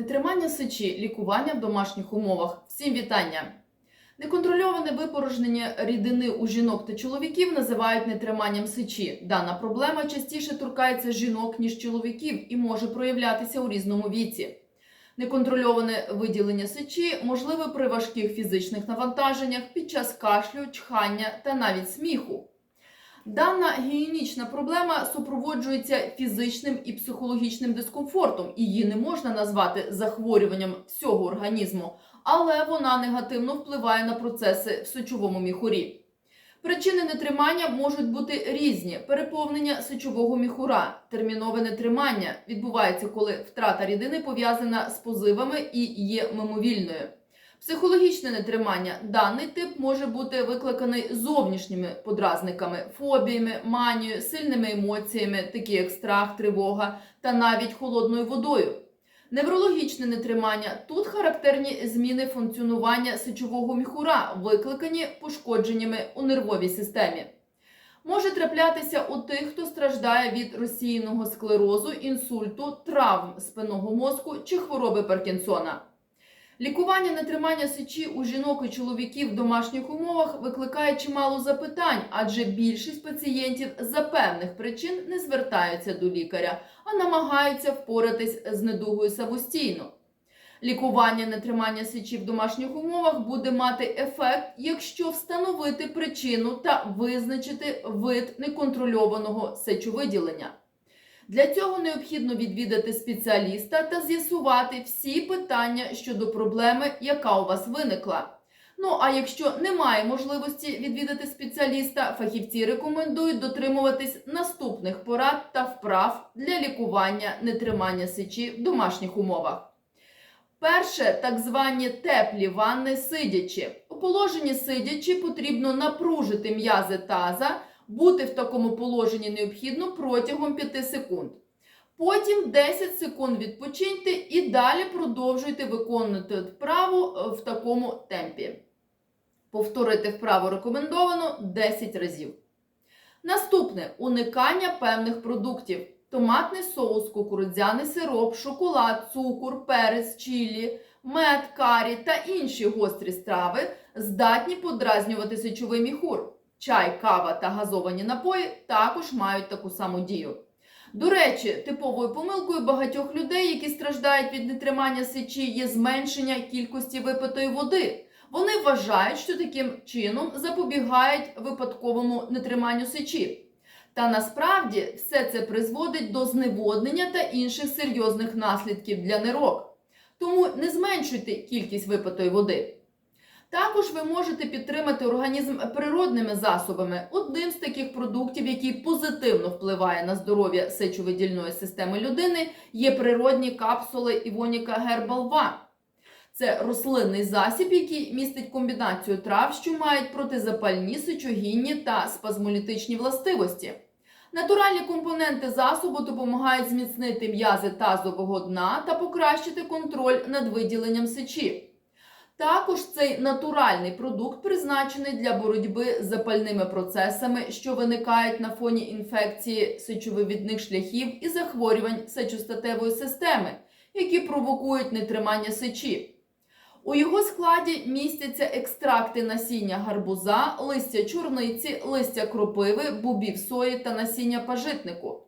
Нетримання сечі, лікування в домашніх умовах. Всім вітання! Неконтрольоване випорожнення рідини у жінок та чоловіків називають нетриманням сечі. Дана проблема частіше торкається жінок, ніж чоловіків, і може проявлятися у різному віці. Неконтрольоване виділення сечі можливе при важких фізичних навантаженнях під час кашлю, чхання та навіть сміху. Дана гігієнічна проблема супроводжується фізичним і психологічним дискомфортом. Її не можна назвати захворюванням всього організму, але вона негативно впливає на процеси в сечовому міхурі. Причини нетримання можуть бути різні: переповнення сечового міхура, термінове нетримання відбувається, коли втрата рідини пов'язана з позивами і є мимовільною. Психологічне нетримання. Даний тип може бути викликаний зовнішніми подразниками, фобіями, манією, сильними емоціями, такі як страх, тривога та навіть холодною водою. Неврологічне нетримання. Тут характерні зміни функціонування сечового міхура, викликані пошкодженнями у нервовій системі. Може траплятися у тих, хто страждає від розсіяного склерозу, інсульту, травм спинного мозку чи хвороби Паркінсона. Лікування нетримання сечі у жінок і чоловіків в домашніх умовах викликає чимало запитань, адже більшість пацієнтів за певних причин не звертаються до лікаря, а намагаються впоратись з недугою самостійно. Лікування нетримання сечі в домашніх умовах буде мати ефект, якщо встановити причину та визначити вид неконтрольованого сечовиділення. Для цього необхідно відвідати спеціаліста та з'ясувати всі питання щодо проблеми, яка у вас виникла. Ну а якщо немає можливості відвідати спеціаліста, фахівці рекомендують дотримуватись наступних порад та вправ для лікування нетримання сечі в домашніх умовах. Перше, так звані теплі ванни сидячи. У положенні сидячи потрібно напружити м'язи таза. Бути в такому положенні необхідно протягом 5 секунд. Потім 10 секунд відпочиньте і далі продовжуйте виконувати вправу в такому темпі. Повторити вправу рекомендовано 10 разів. Наступне уникання певних продуктів: томатний соус, кукурудзяний сироп, шоколад, цукор, перець, чілі, мед, карі та інші гострі страви здатні подразнювати сечовий міхур. Чай, кава та газовані напої також мають таку саму дію. До речі, типовою помилкою багатьох людей, які страждають від нетримання сечі, є зменшення кількості випитої води. Вони вважають, що таким чином запобігають випадковому нетриманню сечі. Та насправді все це призводить до зневоднення та інших серйозних наслідків для нирок. Тому не зменшуйте кількість випитої води. Також ви можете підтримати організм природними засобами. Одним з таких продуктів, який позитивно впливає на здоров'я сечовидільної системи людини, є природні капсули Івоніка Гербалва. Це рослинний засіб, який містить комбінацію трав, що мають протизапальні, сечогінні та спазмолітичні властивості. Натуральні компоненти засобу допомагають зміцнити м'язи тазового дна та покращити контроль над виділенням сечі. Також цей натуральний продукт призначений для боротьби з запальними процесами, що виникають на фоні інфекції сечовивідних шляхів і захворювань сечостатевої системи, які провокують нетримання сечі. У його складі містяться екстракти насіння гарбуза, листя чорниці, листя кропиви, бубів сої та насіння пажитнику.